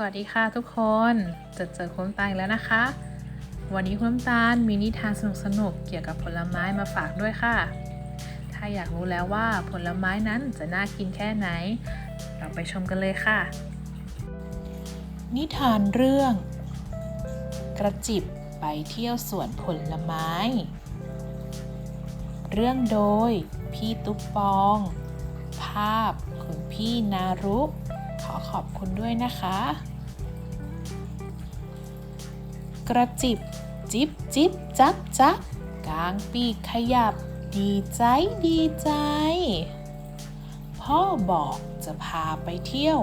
สวัสดีค่ะทุกคนจะเจอคุณน้ำตาลอีกแล้วนะคะ วันนี้คุณตาลมีนิทานสนุกๆเกี่ยวกับผลไม้มาฝากด้วยค่ะ ถ้าอยากรู้แล้วว่าผลไม้นั้นจะน่ากินแค่ไหน เราไปชมกันเลยค่ะ นิทานเรื่อง กระจิบไปเที่ยวสวนผลไม้ เรื่องโดยพี่ตุ๊กปอง ภาพคุณพี่นารุ อขอบคุณด้วยนะคะ กระจิบ จิบจิบจับจับกลางปีกขยับ ดีใจดีใจ พ่อบอกจะพาไปเที่ยว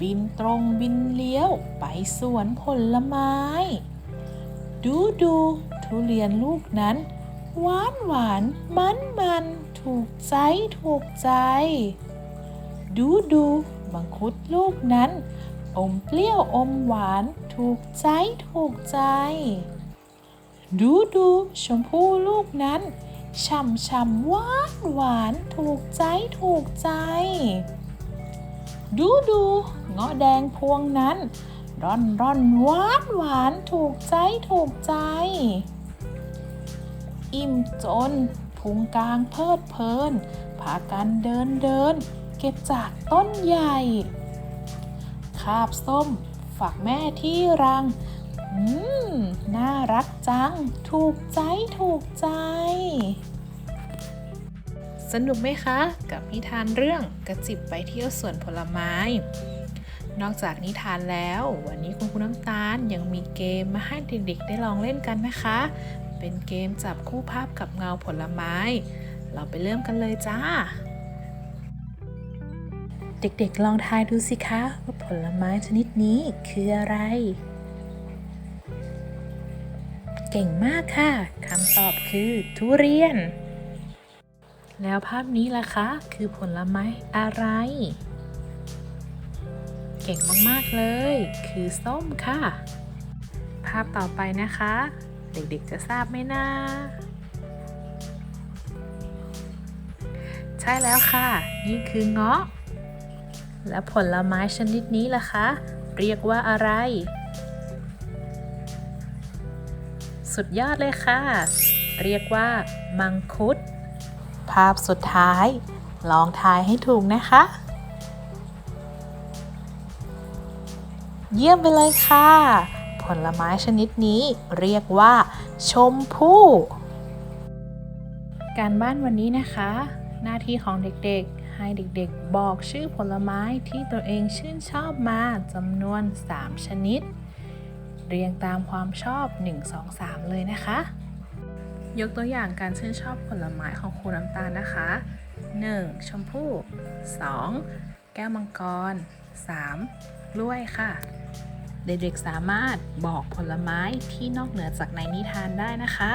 บินตรงบินเลี้ยว ไปสวนผลไม้ ดูดูทุเรียนลูกนั้นหวานหวานมันมันถูกใจถูกใจ ดูดู มังคุดลูกนั้น อมเปรี้ยวอมหวาน ถูกใจถูกใจ ดูดูชมพู่ลูกนั้นช่ำช่ำหวานหวานถูกใจถูกใจ ดูดูเงาะแดงพวงนั้น ร่อนร่อนหวานหวานถูกใจถูกใจ อิ่มจนพุงกลางเพลิดเพลินพากันเดินเดิน เก็บจากต้นใหญ่ คาบส้มฝักแม่ที่รัง อืม น่ารักจัง ถูกใจถูกใจ สนุกไหมคะ กับนิทานเรื่องกระจิบไปเที่ยวสวนผลไม้ นอกจากนิทานแล้ว วันนี้คุณครูน้ำตาลยังมีเกมมาให้เด็กๆได้ลองเล่นกันนะคะ เป็นเกมจับคู่ภาพกับเงาผลไม้ เราไปเริ่มกันเลยจ้า เด็กๆลองทายดูสิคะว่าผลไม้ชนิดนี้คืออะไร เก่งมากค่ะคำตอบคือทุเรียน แล้วภาพนี้ล่ะคะ คือผลไม้อะไร เก่งมากๆเลย คือส้มค่ะ ภาพต่อไปนะคะ เด็กๆจะทราบไหมนะใช่แล้วค่ะ นี่คือเงาะ และผลไม้ชนิดนี้ล่ะคะ เรียกว่าอะไร สุดยอดเลยค่ะ เรียกว่า มังคุด ภาพสุดท้าย ลองทายให้ถูกนะคะ เยี่ยมไปเลยค่ะ ผลไม้ชนิดนี้เรียกว่า ชมพู่ การบ้านวันนี้นะคะ หน้าที่ของเด็กๆ ให้เด็กๆ บอกชื่อผลไม้ที่ตัวเองชื่นชอบมาจำนวน 3 ชนิด เรียงตามความชอบ 1 2 3 เลยนะคะ ยกตัวอย่างการชื่นชอบผลไม้ของครูน้ำตาลนะคะ 1. ชมพู่ 2. แก้วมังกร 3. กล้วยค่ะ เด็กๆ สามารถบอกผลไม้ที่นอกเหนือจากในนิทานได้นะคะ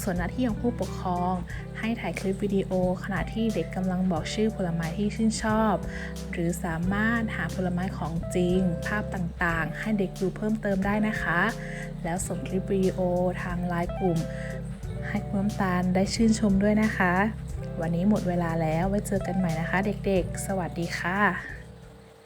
ส่วนหน้าที่ของผู้ปกครอง ให้ถ่ายคลิปวิดีโอขณะที่เด็กกำลังบอกชื่อผลไม้ที่ชื่นชอบ หรือสามารถหาผลไม้ของจริง ภาพต่างๆ ให้เด็กดูเพิ่มเติมได้นะคะ แล้วส่งคลิปวิดีโอทางไลน์กลุ่ม ให้คุณน้ำตาลได้ชื่นชมด้วยนะคะ วันนี้หมดเวลาแล้วไว้เจอกันใหม่นะคะ เด็กๆ สวัสดีค่ะ